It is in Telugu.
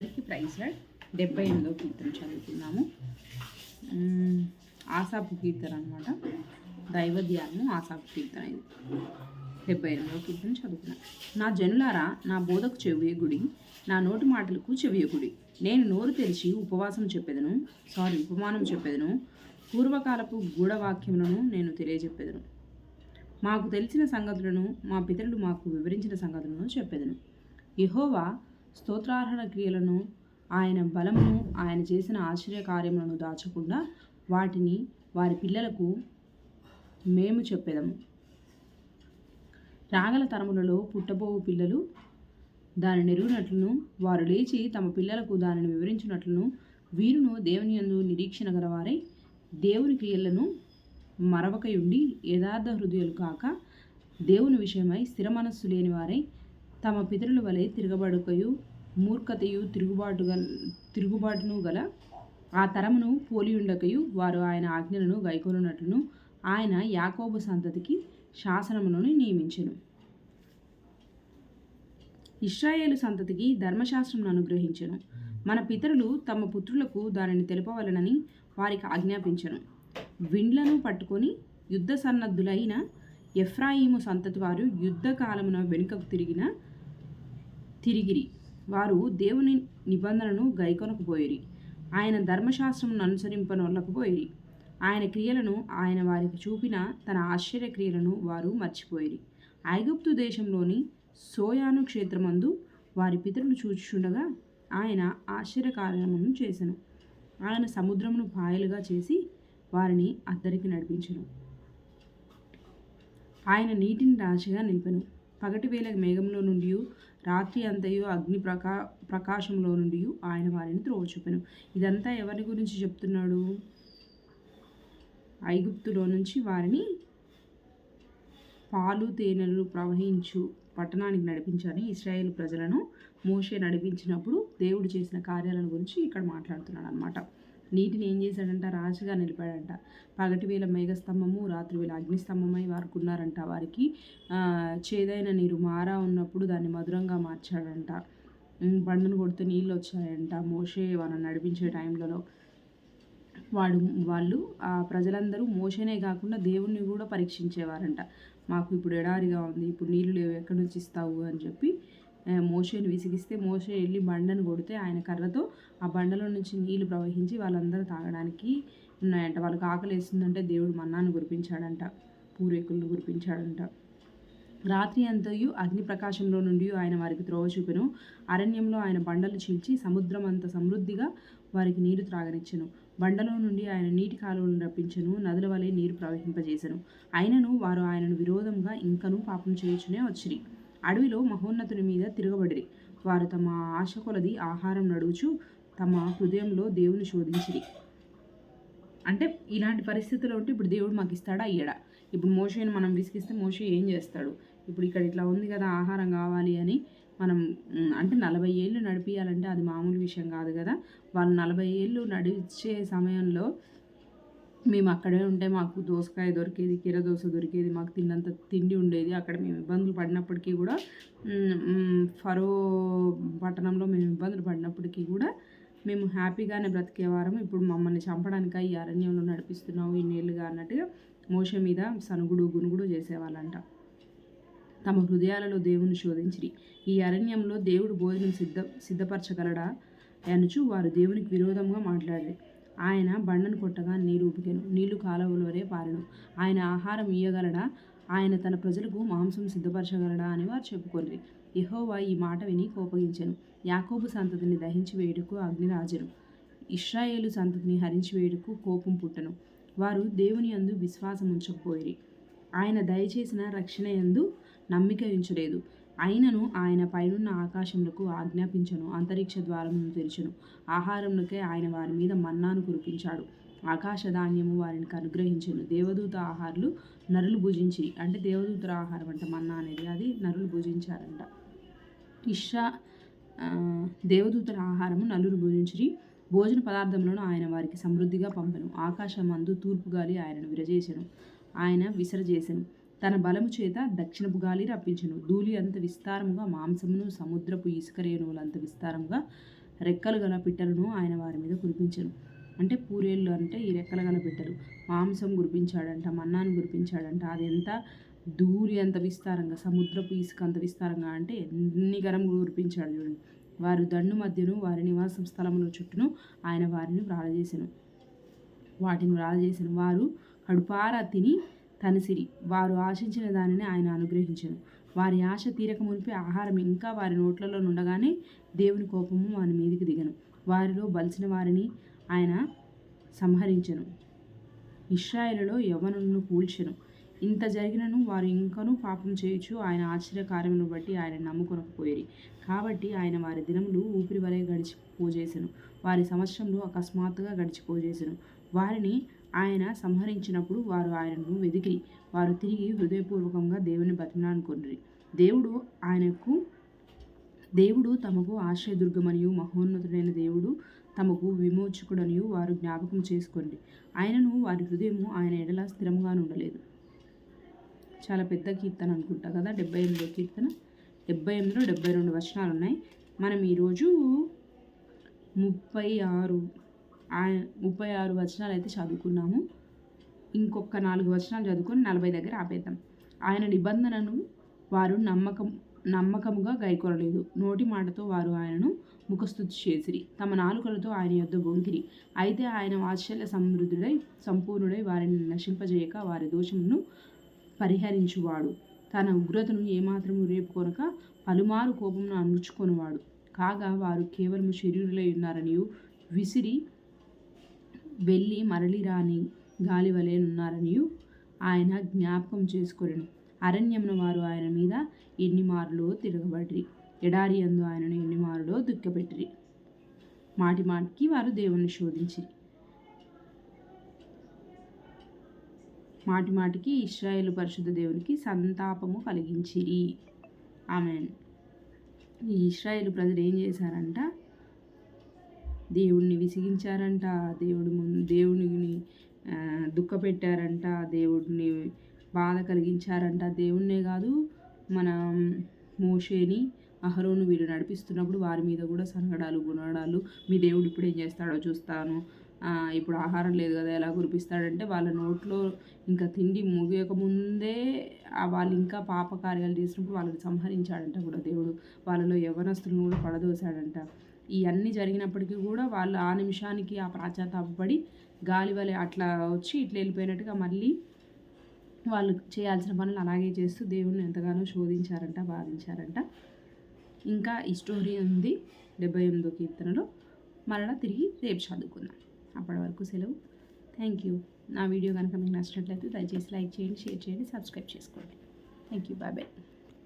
అందరికీ ప్రైజ్ లాడ్. డెబ్బై ఎనిమిదో కీర్తన చదువుతున్నాము. ఆసాపు కీర్తన అనమాట దైవ ధ్యానము ఆసాపు కీర్తన ఇది. డెబ్బై ఎనిమిదో కీర్తన చదువుకున్నాను నా జనులారా నా బోధకు చెవియగుడి నా నోటి మాటలకు చెవియగుడి. నేను నోరు తెరిచి ఉపవాసం చెప్పేదను సారీ ఉపమానం చెప్పేదను. పూర్వకాలపు గూఢవాక్యములను నేను తెలియజెప్పేదను. మాకు తెలిసిన సంగతులను మా పితరులు మాకు వివరించిన సంగతులను చెప్పేదను. యెహోవా స్తోత్రార్హణ క్రియలను ఆయన బలమును ఆయన చేసిన ఆశ్చర్య కార్యములను దాచకుండా వాటిని వారి పిల్లలకు మేము చెప్పేదము. రాగల తరములలో పుట్టబోవు పిల్లలు దాని నెరుగునట్లును వారు లేచి తమ పిల్లలకు దానిని వివరించినట్లును వీరును దేవుని యందు నిరీక్షణ గలవారై దేవుని క్రియలను మరవకయుండి యథార్థ హృదయాలు కాక దేవుని విషయమై స్థిర మనస్సు లేని వారై తమ పితరుల వలె తిరగబడుకయు మూర్ఖతయు తిరుగుబాటు గల తిరుగుబాటును గల ఆ తరమును పోలియుండకయు వారు ఆయన ఆజ్ఞలను గైకొనున్నట్లును ఆయన యాకోబు సంతతికి శాసనములను నియమించెను. ఇస్రాయేలు సంతతికి ధర్మశాస్త్రమును అనుగ్రహించెను. మన పితరులు తమ పుత్రులకు దానిని తెలుపవలనని వారికి ఆజ్ఞాపించను. విండ్లను పట్టుకొని యుద్ధ సన్నద్ధులైన ఎఫ్రాయిము సంతతి వారు యుద్ధ కాలమున వెనుకకు తిరిగిన తిరిగిరి. వారు దేవుని నిబంధనను గైకొనకపోయిరి. ఆయన ధర్మశాస్త్రమును అనుసరింపనొల్లకపోయిరి ఆయన క్రియలను ఆయన వారికి చూపిన తన ఆశ్చర్య క్రియలను వారు మర్చిపోయిరి. ఐగుప్తు దేశంలోని సోయాను క్షేత్రమందు వారి పితరులు చూచుచుండగా ఆయన ఆశ్చర్య కార్యములను చేసెను. ఆయన సముద్రమును పాయలుగా చేసి వారిని అద్దరికి నడిపించను. ఆయన నీటిని రాశిగా నిలిపెను. పగటి వేళ మేఘంలో నుండి రాత్రి అంతయు అగ్ని ప్రకా ప్రకాశంలో నుండి ఆయన వారిని త్రోవచూపెను ఇదంతా ఎవరి గురించి చెప్తున్నాడు? ఐగుప్తులో నుంచి వారిని పాలు తేనెలు ప్రవహించు పట్టణానికి నడిపించాలని ఇస్రాయేల్ ప్రజలను మోషే నడిపించినప్పుడు దేవుడు చేసిన కార్యాలను గురించి ఇక్కడ మాట్లాడుతున్నాడు అనమాట నీటిని ఏం చేశాడంట? రాశిగా నిలిపాడంట పగటి వేళ మేఘస్తంభము రాత్రి వేళ అగ్నిస్తంభమై వారికి ఉన్నారంట వారికి చేదైన నీరు మారా ఉన్నప్పుడు దాన్ని మధురంగా మార్చాడంట. బండను కొడితే నీళ్ళు వచ్చాయంట. మోషే వాళ్ళని నడిపించే టైంలలో వాడు వాళ్ళు ఆ ప్రజలందరూ మోషనే కాకుండా దేవుణ్ణి కూడా పరీక్షించేవారంట. మాకు ఇప్పుడు ఎడారిగా ఉంది. ఇప్పుడు నీళ్ళు లేవు. ఎక్కడి నుంచి ఇస్తావు? అని చెప్పి మోషేని విసిగిస్తే మోషే వెళ్ళి బండను కొడితే ఆయన కర్రతో ఆ బండలో నుంచి నీళ్ళు ప్రవహించి వాళ్ళందరూ తాగడానికి ఉన్నాయంట. వాళ్ళకి ఆకలి వేస్తుందంటే దేవుడు మన్నాను కురిపించాడంట పూరేకులను కురిపించాడంట. రాత్రి అంతయు అగ్ని ప్రకాశంలో నుండి ఆయన వారికి త్రోవ చూపెను. అరణ్యంలో ఆయన బండలు చీల్చి సముద్రం అంత సమృద్ధిగా వారికి నీరు త్రాగనిచ్చెను. బండలో నుండి ఆయన నీటి కాలువలను రప్పించను నదుల వలె నీరు ప్రవహింపజేసెను. అయినను వారు ఆయనను విరోధంగా ఇంకనూ పాపం చేయుచునే వచ్చిరి. అడవిలో మహోన్నతుని మీద తిరగబడిరి. వారు తమ ఆశ కొలది ఆహారం నడుచు తమ హృదయంలో దేవుని శోధించిరి. అంటే ఇలాంటి పరిస్థితుల్లో ఉంటే ఇప్పుడు దేవుడు మాకు ఇస్తాడా? ఇయ్యడా? ఇప్పుడు మోషేని మనం విసిగిస్తే మోషే ఏం చేస్తాడు? ఇప్పుడు ఇక్కడ ఇట్లా ఉంది కదా ఆహారం కావాలి అని మనం అంటే నలభై ఏళ్ళు నడిపించాలంటే అది మామూలు విషయం కాదు కదా. వాళ్ళు నలభై ఏళ్ళు నడిచే సమయంలో మేము అక్కడే ఉంటే మాకు దోసకాయ దొరికేది కీర దోస దొరికేది మాకు తిన్నంత తిండి ఉండేది. అక్కడ మేము ఇబ్బందులు పడినప్పటికీ కూడా ఫరో పట్టణంలో మేము ఇబ్బందులు పడినప్పటికీ కూడా మేము హ్యాపీగానే బ్రతికేవారం ఇప్పుడు మమ్మల్ని చంపడానికి ఈ అరణ్యంలో నడిపిస్తున్నావు ఇన్నేళ్ళుగా అన్నట్టుగా మోష మీద సనుగుడు గునుగుడు చేసేవాళ్ళంట. తమ హృదయాలలో దేవుని శోధించిరి. ఈ అరణ్యంలో దేవుడు భోజనం సిద్ధ సిద్ధపరచగలడా? అనుచు వారు దేవునికి విరోధంగా మాట్లాడారు ఆయన బండను కొట్టగా నీరు ఊపికెను. నీళ్ళు కాలువల వరే పారెను. ఆయన ఆహారం ఇయ్యగలడా? ఆయన తన ప్రజలకు మాంసం సిద్ధపరచగలడా అని వారు చెప్పుకొనిరి. యహోవా ఈ మాట విని కోపగించెను. యాకోబు సంతతిని దహించి వేయుటకు అగ్ని రాజెను ఇస్రాయేలు సంతతిని హరించి వేయుటకు కోపం పుట్టను. వారు దేవుని యందు విశ్వాసం ఉంచకపోయిరి ఆయన దయచేసిన రక్షణ యందు నమ్మిక ఉంచలేదు. అయినను ఆయన పైనున్న ఆకాశములకు ఆజ్ఞాపించను అంతరిక్ష ద్వారమును తెరిచెను. ఆహారములకే ఆయన వారి మీద మన్నాను కురిపించాడు. ఆకాశ ధాన్యము వారిని అనుగ్రహించను. దేవదూత ఆహారాలు నరులు భుజించి అంటే దేవదూతల ఆహారం అంటే మన్నా అనేది అది నరులు భుజించారంట. ఇషా దేవదూతల ఆహారము నలుగురు భుజించిరి. భోజన పదార్థములను ఆయన వారికి సమృద్ధిగా పంపెను. ఆకాశమందు తూర్పు గాలి ఆయనను విరజేసెను. ఆయన విసరజేసెను. తన బలము చేత దక్షిణపు గాలి రప్పించెను. ధూళి అంత విస్తారముగా మాంసమును సముద్రపు ఇసుక రేణువులంత విస్తారముగా రెక్కలు గల పిట్టలను ఆయన వారి మీద కురిపించను. అంటే పూరేళ్ళు అంటే ఈ రెక్కలు గల పిట్టలు. మాంసం కురిపించాడంట మన్నాను కురిపించాడంట. అది ఎంత అంత విస్తారంగా సముద్రపు ఇసుక అంత విస్తారంగా అంటే ఎన్ని గరం కురిపించాడు చూడండి వారు దండు మధ్యను వారి నివాసం స్థలంలో చుట్టూను ఆయన వారిని వ్రాలజేశాను వాటిని వ్రాలజేశాను వారు కడుపారా తిని తనిసిరి వారు ఆశించిన దానిని ఆయన అనుగ్రహించను. వారి ఆశ తీరక మునిపి ఆహారం ఇంకా వారి నోట్లలో నుండగానే దేవుని కోపము వారి మీదికి దిగను. వారిలో బలిసిన వారిని ఆయన సంహరించను. ఇస్రాయేలులో యవనులను కూల్చెను. ఇంత జరిగినను వారు ఇంకనూ పాపం చేయొచ్చు ఆయన ఆశ్చర్యకార్యమును బట్టి ఆయన నమ్ముకొనకపోయేరి కాబట్టి ఆయన వారి దినములు ఊపిరి వలె గడిచిపోజేసెను వారి సంవత్సరంలో అకస్మాత్తుగా గడిచిపోజేసెను వారిని ఆయన సంహరించినప్పుడు వారు ఆయనను వెదికి వారు తిరిగి హృదయపూర్వకంగా దేవుని బతిమలాడుకొనిరి. దేవుడు ఆయనకు దేవుడు తమకు ఆశ్రయదుర్గమనియు మహోన్నతుడైన దేవుడు తమకు విమోచకుడనియు వారు జ్ఞాపకం చేసుకోండి ఆయనను వారి హృదయము ఆయన ఎడల స్థిరంగా ఉండలేదు చాలా పెద్ద కీర్తన అనుకుంటా కదా డెబ్బై ఎనిమిదో కీర్తన? డెబ్బై ఎనిమిదిలో డెబ్బై రెండు వచనాలు ఉన్నాయి మనం ఈరోజు ముప్పై ఆరు ముప్పై ఆరు వచనాలు అయితే చదువుకున్నాము. ఇంకొక నాలుగు వచనాలు చదువుకొని నలభై దగ్గర ఆపేద్దాం. ఆయన నిబంధనను వారు నమ్మకం నమ్మకముగా గైకొనలేదు. నోటి మాటతో వారు ఆయనను ముఖస్థుతి చేసిరి. తమ నాలుకలతో ఆయన యొద్ద బొంకిరి అయితే ఆయన వాత్సల్య సమృద్ధుడై సంపూర్ణుడై వారిని నశింపజేయక వారి దోషమును పరిహరించువాడు. తన ఉగ్రతను ఏమాత్రము రేపుకొనక పలుమారు కోపమును అణుచుకొనివాడు. కాగా వారు కేవలము శరీరులై ఉన్నారనియు విసిరి వెళ్ళి మరలి రాని గాలి వలెనున్నారనియు ఆయన జ్ఞాపకం చేసుకొనెను. అరణ్యమున వారు ఆయన మీద ఎన్నిమారులో తిరగబడ్రి. తిరగబడిరి ఎడారి అందు ఆయనను ఎన్నిమారులో దుఃఖపెట్టిరి. మాటి మాటికి వారు దేవుణ్ణి శోధించిరి. మాటి మాటికి ఇస్రాయేల్ పరిశుద్ధ దేవునికి సంతాపము కలిగించిరి. ఆమె ఈ ఇస్రాయేల్ ప్రజలు ఏం చేశారంట? దేవుణ్ణి విసిగించారంట దేవుడు ముందు దేవుడిని దుఃఖపెట్టారంట దేవుడిని బాధ కలిగించారంట. దేవుణ్ణే కాదు మన మోషేని అహరోను వీరు నడిపిస్తున్నప్పుడు వారి మీద కూడా సనగడాలు గుణడాలు మీ దేవుడు ఇప్పుడు ఏం చేస్తాడో చూస్తాను. ఇప్పుడు ఆహారం లేదు కదా ఎలా కురిపిస్తాడంటే వాళ్ళ నోట్లో ఇంకా తిండి ముగియక ముందే వాళ్ళు ఇంకా పాప కార్యాలు చేసినప్పుడు వాళ్ళని సంహరించాడంట కూడా దేవుడు. వాళ్ళలో యవనస్తులను కూడా పడదోశాడంట. ఇవన్నీ జరిగినప్పటికీ కూడా వాళ్ళు ఆ నిమిషానికి ఆ ప్రాచాతాపడి గాలి వలె అట్లా వచ్చి ఇట్లా వెళ్ళిపోయినట్టుగా మళ్ళీ వాళ్ళు చేయాల్సిన పనులు అలాగే చేస్తూ దేవుణ్ణి ఎంతగానో శోధించారంట బాధించారంట. ఇంకా ఈ స్టోరీ ఉంది డెబ్బై ఎనిమిదో కీర్తనలో. మరలా తిరిగి రేపు చదువుకుందాం. అప్పటి వరకు సెలవు. థ్యాంక్ యూ నా వీడియో కనుక మీకు నచ్చినట్లయితే దయచేసి లైక్ చేయండి షేర్ చేయండి సబ్స్క్రైబ్ చేసుకోండి. Thank you bye bye